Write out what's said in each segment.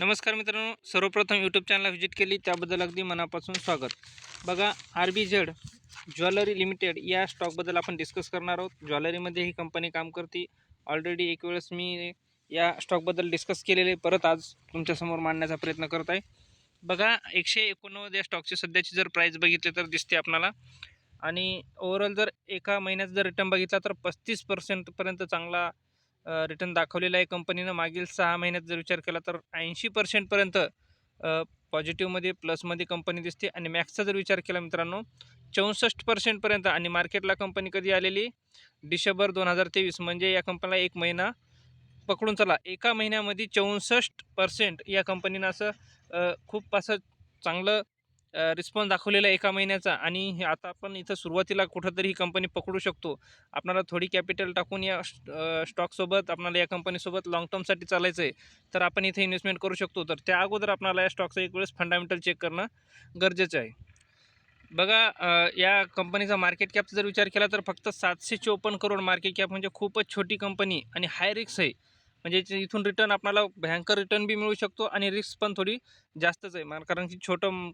नमस्कार मित्रांनो सर्वप्रथम यूट्यूब चॅनलला व्हिजिट केली त्याबद्दल अगदी मनापासून स्वागत. बघा R B Z jewellery limited या स्टॉकबद्दल आपण डिस्कस करणार आहोत. ज्वेलरीमध्ये ही कंपनी काम करते. ऑलरेडी एक वेळेस मी या स्टॉकबद्दल डिस्कस केलेले परत आज तुमच्यासमोर मांडण्याचा प्रयत्न करत आहे. बघा एकशे एकोणनव्वद या स्टॉकची सध्याची जर प्राईस बघितली तर दिसते आपणाला. आणि ओवरऑल जर एका महिन्यात जर रिटर्न बघितला तर पस्तीस पर्सेंटपर्यंत चांगला रिटर्न दाखवलेला आहे कंपनीनं. मागील सहा महिन्यात जर विचार केला तर ऐंशी पर्सेंटपर्यंत पॉझिटिव्हमध्ये प्लसमध्ये कंपनी दिसते. आणि मॅक्सचा जर विचार केला मित्रांनो चौसष्ट पर्सेंटपर्यंत आणि मार्केटला कंपनी कधी आलेली? डिसेंबर दोन हजार तेवीस. म्हणजे या कंपनीला एक महिना पकडून चला. एका महिन्यामध्ये चौसष्ट पर्सेंट या कंपनीनं असं खूप असं चांगलं रिस्पॉन्स दाखवलेला एका महिन्याचा आणि हे आता आपण इथं सुरुवातीला कुठंतरी ही कंपनी पकडू शकतो. आपणाला थोडी कॅपिटल टाकून या स्टॉकसोबत आपणाला या कंपनीसोबत लाँग टर्मसाठी चालायचं आहे तर आपण इथे इन्व्हेस्टमेंट करू शकतो. तर त्या अगोदर आपल्याला या स्टॉकचं एक वेळेस फंडामेंटल चेक करणं गरजेचं आहे. बघा या कंपनीचा मार्केट कॅपचा जर विचार केला तर फक्त सातशे चोपन्न करोड मार्केट कॅप म्हणजे खूपच छोटी कंपनी आणि हाय रिक्स आहे. म्हणजे इथून रिटर्न आपल्याला भयंकर रिटर्न बी मिळू शकतो आणि रिस्क पण थोडी जास्तच आहे. कारण की छोटं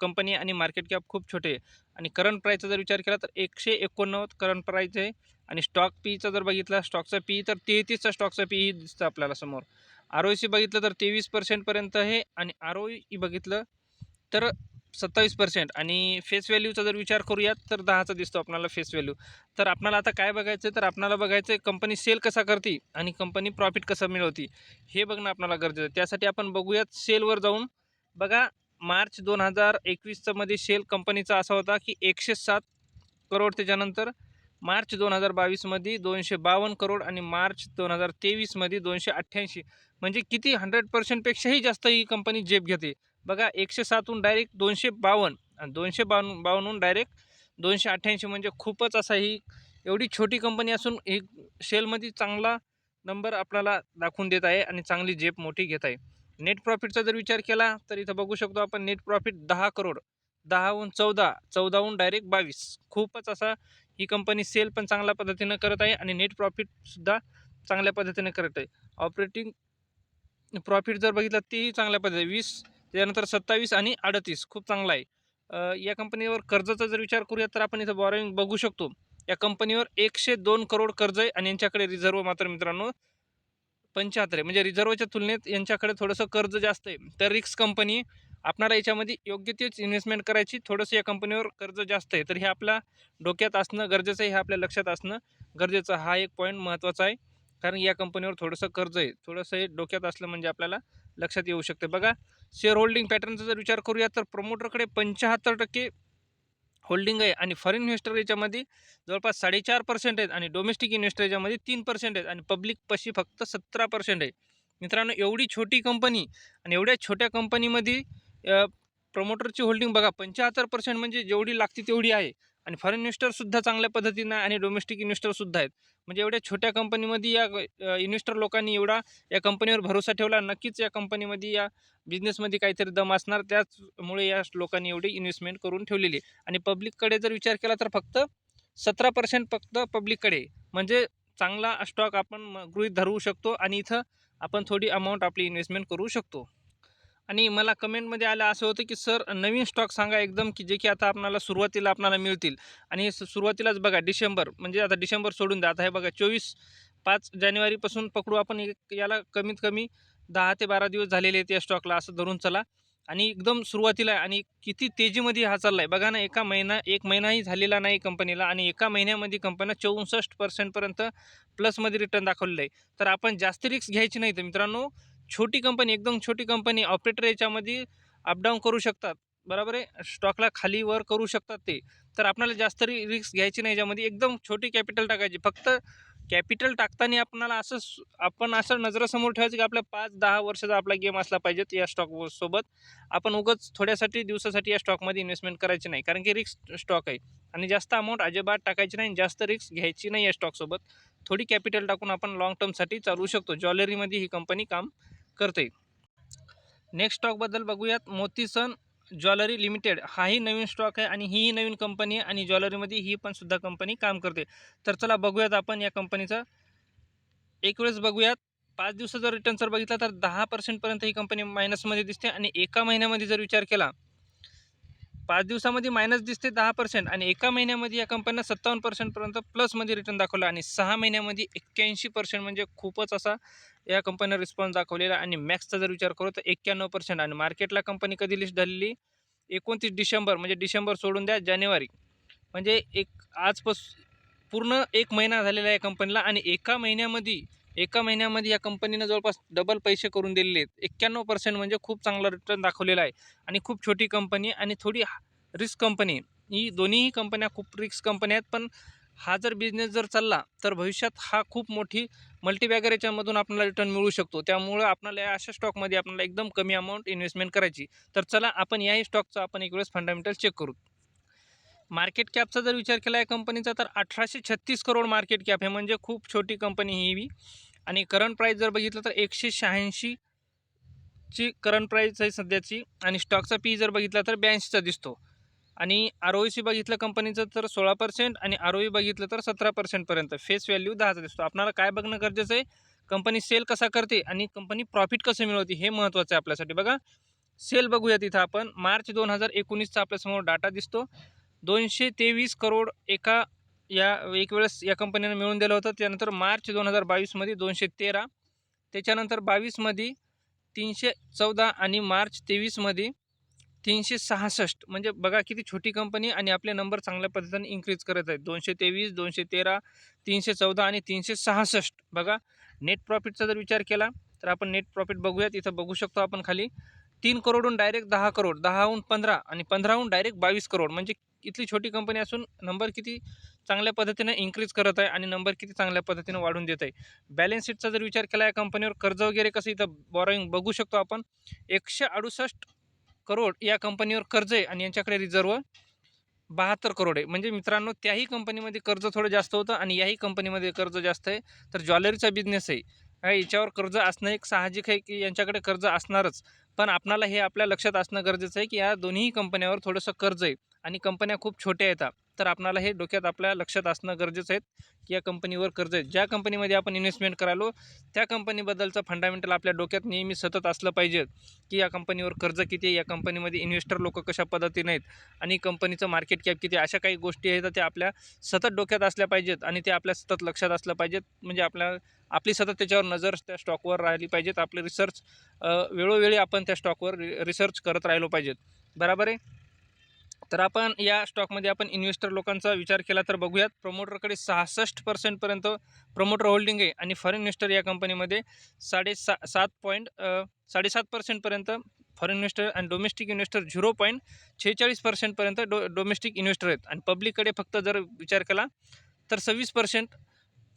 कंपनी आणि मार्केट कॅप खूप छोटे आहे. आणि करंट प्राईसचा जर विचार केला तर एकशे एकोणनव्वद करंट प्राईस आहे. आणि स्टॉक पीचा जर बघितला स्टॉकचा पी तर तेहतीसचा स्टॉकचा पी ही दिसतं आपल्याला समोर. आर ओ सी बघितलं तर तेवीस पर्सेंटपर्यंत आहे. आणि आर ओ ई बघितलं तर सत्तावीस पर्सेंट आणि फेस व्हॅल्यूचा जर विचार करूयात तर दहाचा दिसतो आपल्याला फेस व्हॅल्यू तर आपल्याला आता काय बघायचं आहे तर आपल्याला बघायचं आहे कंपनी सेल कसा करते आणि कंपनी प्रॉफिट कसं मिळवते हे बघणं आपल्याला गरजेचं आहे. त्यासाठी आपण बघूयात सेलवर जाऊन. बघा मार्च दोन हजार एकवीसचामध्ये सेल कंपनीचा असा होता की एकशे सात करोड त्याच्यानंतर मार्च दोन हजार बावीसमध्ये दोनशे बावन्न करोड आणि मार्च दोन हजार तेवीसमध्ये दोनशे अठ्ठ्याऐंशी. म्हणजे किती हंड्रेड पर्सेंटपेक्षाही जास्त ही कंपनी जेब घेते. बघा एकशे सातहून डायरेक्ट दोनशे बावन्न. आणि दोनशे बावन्न बावन्नहून डायरेक्ट दोनशे अठ्ठ्याऐंशी म्हणजे खूपच असा ही एवढी छोटी कंपनी असून ही सेलमध्ये चांगला नंबर आपल्याला दाखवून देत आहे आणि चांगली जेब मोठी घेत आहे. नेट प्रॉफिटचा जर विचार केला तर इथं बघू शकतो आपण नेट प्रॉफिट दहा करोड दहाहून चौदा चौदाहून डायरेक्ट बावीस. खूपच असा ही कंपनी सेल पण चांगल्या पद्धतीनं करत आहे आणि नेट प्रॉफिटसुद्धा चांगल्या पद्धतीनं करत आहे. ऑपरेटिंग प्रॉफिट जर बघितलं तेही चांगल्या पद्धती वीस त्यानंतर सत्तावीस आणि अडतीस. खूप चांगला आहे. या कंपनीवर कर्जाचा जर विचार करूया तर आपण इथं बॉरोइंग बघू शकतो. या कंपनीवर एकशे दोन करोड कर्ज आहे आणि यांच्याकडे रिझर्व मात्र मित्रांनो पंच्याहत्तर आहे. म्हणजे रिझर्वच्या तुलनेत यांच्याकडे थोडंसं कर्ज जास्त आहे. तर रिक्स कंपनी आपणाला याच्यामध्ये योग्य तेच इन्व्हेस्टमेंट करायची थोडंसं या कंपनीवर कर्ज जास्त आहे. तर हे आपल्या डोक्यात असणं गरजेचं आहे हे आपल्या लक्षात असणं गरजेचं. हा एक पॉईंट महत्त्वाचा आहे. कारण या कंपनीवर थोडंसं कर्ज आहे. थोडंसं हे डोक्यात असलं म्हणजे आपल्याला लक्षात येऊ शकते. बघा शेअर होल्डिंग पॅटर्नचा जर विचार करूया तर प्रमोटरकडे पंच्याहत्तर टक्के होल्डिंग आहे आणि फॉरेन इन्व्हेस्टर याच्यामध्ये जवळपास साडेचार पर्सेंट आहेत आणि डोमेस्टिक इन्व्हेस्टर याच्यामध्ये तीन पर्सेंट आहेत आणि पब्लिक पशी फक्त सतरा पर्सेंट आहे. मित्रांनो एवढी छोटी कंपनी आणि एवढ्या छोट्या कंपनीमध्ये प्रमोटरची होल्डिंग बघा पंच्याहत्तर पर्सेंट म्हणजे जेवढी लागते तेवढी आहे. आणि फॉरेन इन्व्हेस्टरसुद्धा चांगल्या पद्धतीनं आहे आणि डोमेस्टिक इन्व्हेस्टरसुद्धा आहेत. म्हणजे एवढ्या छोट्या कंपनीमध्ये या इन्व्हेस्टर लोकांनी एवढा या कंपनीवर भरोसा ठेवला नक्कीच या कंपनीमध्ये या बिझनेसमध्ये काहीतरी दम असणार. त्याचमुळे या लोकांनी एवढी इन्व्हेस्टमेंट करून ठेवलेली आहे. आणि पब्लिककडे जर विचार केला तर फक्त सतरा पर्सेंट फक्त पब्लिककडे म्हणजे चांगला स्टॉक आपण म- गृहीत धरवू शकतो आणि इथं आपण थोडी अमाऊंट आपली इन्व्हेस्टमेंट करू शकतो. आणि मला कमेंटमध्ये आलं असं होतं की सर नवीन स्टॉक सांगा एकदम की जे की आता आपल्याला सुरुवातीला आपल्याला मिळतील. आणि हे सुरुवातीलाच बघा डिसेंबर म्हणजे आता डिसेंबर सोडून द्या. आता हे बघा चोवीस पाच जानेवारीपासून पकडू आपण एक- याला कमीत कमी दहा ते बारा दिवस झालेले आहेत या स्टॉकला असं धरून चला. आणि एकदम सुरुवातीला आहे आणि किती तेजीमध्ये हा चालला आहे बघा ना एका महिना एक महिनाही झालेला नाही कंपनीला आणि एका महिन्यामध्ये कंपनीला चौसष्ट पर्सेंटपर्यंत प्लसमध्ये रिटर्न दाखवलेलं आहे. तर आपण जास्त रिक्स घ्यायची नाही तर मित्रांनो छोटी कंपनी एकदम छोटी कंपनी ऑपरेटर याच्यामध्ये अपडाऊन करू शकतात. बरोबर आहे? स्टॉकला खाली वर करू शकतात ते. तर आपल्याला जास्त रि रिक्स घ्यायची नाही याच्यामध्ये. एकदम छोटी कॅपिटल टाकायची. फक्त कॅपिटल टाकताना आपणाला असं आपण असं नजरासमोर ठेवायचं की आपल्या पाच दहा वर्षाचा आपला गेम असला पाहिजेत या स्टॉक सोबत. आपण उगाच थोड्यासाठी दिवसासाठी या स्टॉकमध्ये इन्व्हेस्टमेंट करायची नाही. कारण की रिक्स स्टॉक आहे. आणि जास्त अमाऊंट अजिबात टाकायची नाही आणि जास्त रिक्स घ्यायची नाही या स्टॉकसोबत थोडी कॅपिटल टाकून आपण लॉंग टर्मसाठी चालू शकतो. ज्वेलरीमध्ये ही कंपनी काम करते नेक्स्ट स्टॉकबद्दल बघूयात. Motisons jewellery limited. हाही नवीन स्टॉक आहे आणि हीही नवीन कंपनी आहे आणि ज्वेलरीमध्ये ही पण सुद्धा कंपनी काम करते. तर चला बघूयात आपण या कंपनीचं एक वेळेस बघूयात. पाच दिवसाचा रिटर्न जर बघितला तर दहा पर्सेंटपर्यंत ही कंपनी मायनसमध्ये दिसते आणि एका महिन्यामध्ये जर विचार केला पाच दिवसामध्ये मायनस दिसते दहा पर्सेंट आणि एका महिन्यामध्ये या कंपन्या सत्तावन्न पर्सेंटपर्यंत प्लसमध्ये रिटर्न दाखवला आणि सहा महिन्यामध्ये एक्क्याऐंशी पर्सेंट म्हणजे खूपच असा या कंपनीनं रिस्पॉन्स दाखवलेला आणि मॅक्सचा जर विचार करू तर एक्क्याण्णव पर्सेंट आणि मार्केटला कंपनी कधी लिस्ट झालेली एकोणतीस डिसेंबर म्हणजे डिसेंबर सोडून द्या जानेवारी. म्हणजे एक आजपास पूर्ण एक महिना झालेला आहे या कंपनीला आणि एका महिन्यामध्ये एका महिन्यामध्ये या कंपनीनं जवळपास डबल पैसे करून दिलेले आहेत. एक्क्याण्णव पर्सेंट म्हणजे खूप चांगला रिटर्न दाखवलेला आहे. आणि खूप छोटी कंपनी आणि थोडी रिस्क कंपनी ही दोन्हीही कंपन्या खूप रिस्क कंपन्या आहेत. पण हा जर बिझनेस जर चालला तर भविष्यात हा खूप मोठी मल्टीबॅगर याच्यामधून आपल्याला रिटर्न मिळू शकतो. त्यामुळं आपल्याला या अशा स्टॉकमध्ये आपल्याला एकदम कमी अमाऊंट इन्व्हेस्टमेंट करायची. तर चला आपण याही स्टॉकचा आपण एक वेळेस फंडामेंटल चेक करू. मार्केट कॅपचा जर विचार केला या कंपनीचा तर अठराशे छत्तीस करोड मार्केट कॅप आहे म्हणजे खूप छोटी कंपनी ही बी. आणि करंट प्राईस जर बघितलं तर एकशे शहाऐंशी ची करंट प्राईस आहे सध्याची. आणि स्टॉकचा पी जर बघितला तर ब्याऐंशीचा दिसतो. आणि आर ओ सी बघितलं कंपनीचं तर सोळा पर्सेंट आणि आर ओ बघितलं तर सतरा पर्सेंटपर्यंत फेस व्हॅल्यू दहाचा दिसतो. आपल्याला काय बघणं गरजेचं आहे? कंपनी सेल कसा करते आणि कंपनी प्रॉफिट कसं मिळवते हे महत्त्वाचं आहे आपल्यासाठी. बघा सेल बघूया तिथं आपण. मार्च दोन हजार एकोणीसचा आपल्यासमोर डाटा दिसतो. दोनशे तेवीस करोड एका या एक वेळेस या कंपनीनं मिळून दिलं होतं. त्यानंतर मार्च दोन हजार बावीसमध्ये दोनशे तेरा. त्याच्यानंतर बावीसमध्ये तीनशे चौदा आणि मार्च तेवीसमध्ये तीनशे सहासष्ट. म्हणजे बघा किती छोटी कंपनी आणि आपले नंबर चांगल्या पद्धतीने इन्क्रीज करत आहेत. दोनशे तेवीस दोनशे तेरा तीनशे चौदा आणि तीनशे सहासष्ट. बघा नेट प्रॉफिटचा जर विचार केला तर आपण नेट प्रॉफिट बघूयात. इथं बघू शकतो आपण खाली. तीन करोडहून डायरेक्ट दहा करोड दहाहून पंधरा आणि पंधराहून डायरेक्ट बावीस करोड. म्हणजे इथली छोटी कंपनी असून नंबर किती चांगल्या पद्धतीनं इन्क्रीज करत आहे आणि नंबर किती चांगल्या पद्धतीनं वाढून देत आहे. बॅलन्स शीटचा जर विचार केला या कंपनीवर कर्ज वगैरे कसं इथं बॉरोईंग बघू शकतो आपण. एकशे अडुसष्ट करोड या कंपनीवर कर्ज आहे आणि यांच्याकडे रिझर्व बहात्तर करोड आहे. म्हणजे मित्रांनो त्याही कंपनीमध्ये कर्ज थोडं जास्त होतं आणि याही कंपनीमध्ये कर्ज जास्त आहे. तर ज्वेलरीचा बिझनेस आहे. हा, याच्यावर कर्ज असणं एक साहजिक आहे की यांच्याकडे कर्ज असणारच. पण आपणाला हे आपल्या लक्षात असणं गरजेचं आहे की या दोन्ही कंपन्यावर थोडंसं कर्ज आहे. आणि कंपन्या खूप छोट्या येतात. तर आपणाला हे डोक्यात आपल्या लक्षात असणं गरजेचं आहे की या कंपनीवर कर्ज आहे. ज्या कंपनीमध्ये आपण इन्व्हेस्टमेंट करालो त्या कंपनीबद्दलचं फंडामेंटल आपल्या डोक्यात नेहमी सतत असलं पाहिजे की या कंपनीवर कर्ज किती आहे या कंपनीमध्ये इन्व्हेस्टर लोक कशा पद्धतीने आहेत आणि कंपनीचं मार्केट कॅप किती अशा काही गोष्टी आहेत त्या आपल्या सतत डोक्यात असल्या पाहिजेत आणि ते आपल्या सतत लक्षात असलं पाहिजेत. म्हणजे आपल्या आपली सतत त्याच्यावर नजर त्या स्टॉकवर राहिली पाहिजेत. आपले रिसर्च वेळोवेळी आपण त्या स्टॉकवर रिसर्च करत राहिलो पाहिजेत. बरोबर आहे? तर आपण या स्टॉकमध्ये आपण इन्व्हेस्टर लोकांचा विचार केला तर बघूयात. प्रमोटरकडे सहासष्ट पर्सेंटपर्यंत प्रमोटर होल्डिंग आहे आणि फॉरेन इन्व्हेस्टर या कंपनीमध्ये साडेसा सात पॉईंट साडेसात पर्सेंटपर्यंत फॉरेन इन्व्हेस्टर आणि डोमेस्टिक इन्व्हेस्टर झिरो पॉईंट छेचाळीस पर्सेंटपर्यंत डो डोमेस्टिक इन्व्हेस्टर आहेत. आणि पब्लिककडे फक्त जर विचार केला तर सव्वीस पर्सेंट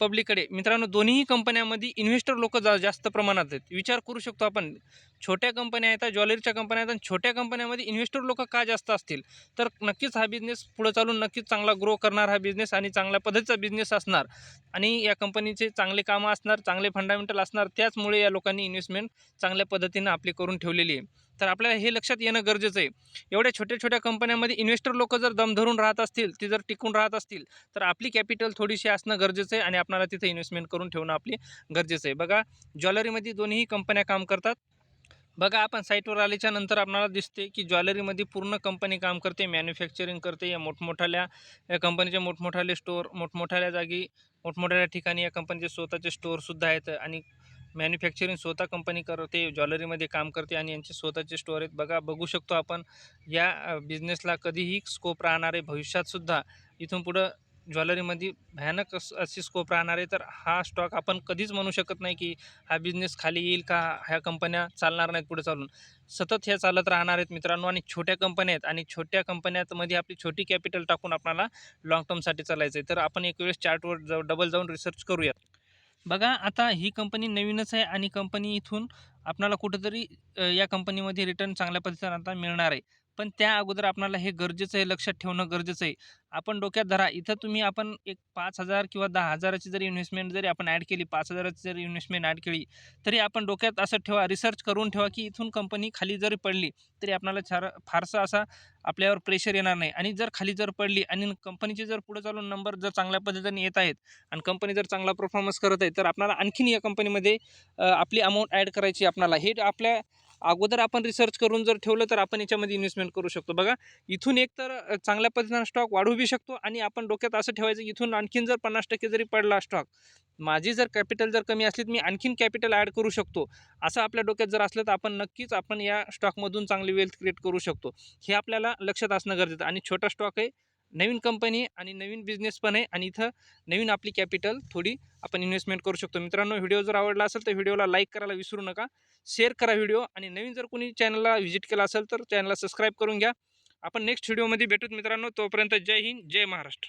पब्लिककडे. मित्रांनो दोन्ही कंपन्यामध्ये इन्व्हेस्टर लोक जा जास्त प्रमाणात आहेत. विचार करू शकतो आपण. छोट्या कंपन्या आहेत ज्वेलरीच्या कंपन्या आहेत आणि छोट्या कंपन्यामध्ये इन्व्हेस्टर लोक का जास्त असतील? तर नक्कीच हा बिझनेस पुढं चालून नक्कीच चांगला ग्रो करणार हा बिझनेस आणि चांगल्या पद्धतीचा बिझनेस असणार. आणि या कंपनीचे चांगले कामं असणार चांगले फंडामेंटल असणार त्याचमुळे या लोकांनी इन्व्हेस्टमेंट चांगल्या पद्धतीनं आपली करून ठेवलेली आहे. तर आपल्याला हे लक्षात येणं गरजेचं आहे. एवढ्या छोट्या छोट्या कंपन्यामध्ये इन्व्हेस्टर लोक जर दम धरून राहत असतील ती जर टिकून राहत असतील तर आपली कॅपिटल थोडीशी असणं गरजेचं आहे आणि आपल्याला तिथे इन्व्हेस्टमेंट करून ठेवणं आपली गरजेचं आहे. बघा ज्वेलरीमध्ये दोन्ही कंपन्या काम करतात. बघा आपण साईटवर आल्याच्यानंतर आपल्याला दिसते की ज्वेलरीमध्ये पूर्ण कंपनी काम करते मॅन्युफॅक्चरिंग करते. या मोठमोठ्याल्या या कंपनीचे मोठमोठाले स्टोअर मोठमोठ्याल्या जागी मोठमोठ्या ठिकाणी या कंपनीचे स्वतःचे स्टोअरसुद्धा आहेत आणि मॅन्युफॅक्चरिंग स्वतः कंपनी करते ज्वेलरीमध्ये काम करते आणि यांचे स्वतःचे स्टोअर आहेत. बघा बघू शकतो आपण या बिझनेसला कधीही स्कोप राहणार आहे भविष्यातसुद्धा इथून पुढं ज्वेलरीमध्ये भयानक अस अशी स्कोप राहणार आहे. तर हा स्टॉक आपण कधीच म्हणू शकत नाही की हा बिझनेस खाली येईल का ह्या कंपन्या चालणार नाहीत पुढे चालून. सतत ह्या चालत राहणार आहेत मित्रांनो आणि छोट्या कंपन्या आहेत आणि छोट्या कंपन्यामध्ये आपली छोटी कॅपिटल टाकून आपल्याला लाँग टर्मसाठी चालायचं आहे तर आपण एक वेळेस चार्टवर जाऊ डबल जाऊन रिसर्च करूयात. बघा आता ही कंपनी नवीनच आहे आणि कंपनी इथून आपल्याला कुठंतरी अ, या कंपनीमध्ये रिटर्न चांगल्या पद्धतीने आता मिळणार आहे. पण त्या अगोदर आपल्याला हे गरजेचं आहे लक्षात ठेवणं गरजेचं आहे. आपण डोक्यात धरा इथं तुम्ही आपण एक पाच हजार किंवा दहा हजाराची जरी इन्व्हेस्टमेंट जरी आपण ॲड केली पाच हजाराची जरी इन्व्हेस्टमेंट ॲड केली तरी आपण डोक्यात असं ठेवा रिसर्च करून ठेवा की इथून कंपनी खाली जरी पडली तरी आपल्याला छार फारसा असा आपल्यावर प्रेशर येणार नाही. आणि जर खाली जर पडली आणि कंपनीचे जर पुढे चालून नंबर जर चांगल्या पद्धतीने येत आहेत आणि कंपनी जर चांगला परफॉर्मन्स करत आहे तर आपल्याला आणखीन या कंपनीमध्ये आपली अमाऊंट ॲड करायची आपल्याला हे आपल्या अगोदर आपण रिसर्च करून जर ठेवलं तर आपण याच्यामध्ये इन्व्हेस्टमेंट करू शकतो. बघा इथून एक तर चांगल्या पद्धतीनं स्टॉक वाढू बी शकतो आणि आपण डोक्यात असं ठेवायचं इथून आणखीन जर पन्नास टक्के जरी पडला स्टॉक माझी जर कॅपिटल जर कमी असली तर मी आणखीन कॅपिटल ॲड करू शकतो. असं आपल्या डोक्यात जर असलं तर आपण नक्कीच आपण या स्टॉकमधून चांगली वेल्थ क्रिएट करू शकतो. हे आपल्याला लक्षात असणं गरजेचं आणि छोटा स्टॉक आहे नवीन कंपनी आणि नवीन बिझनेस पण आहे आणि इथं नवीन आपली कॅपिटल थोडी आपण इन्व्हेस्टमेंट करू शकतो. मित्रांनो व्हिडिओ जर आवडला असेल तर व्हिडिओला लाईक करायला विसरू नका. शेअर करा व्हिडिओ आणि नवीन जर कोणी चॅनलला व्हिजिट केला असेल तर चॅनलला सबस्क्राईब करून घ्या. आपण नेक्स्ट व्हिडिओमध्ये भेटूत मित्रांनो. तोपर्यंत जय हिंद जय महाराष्ट्र.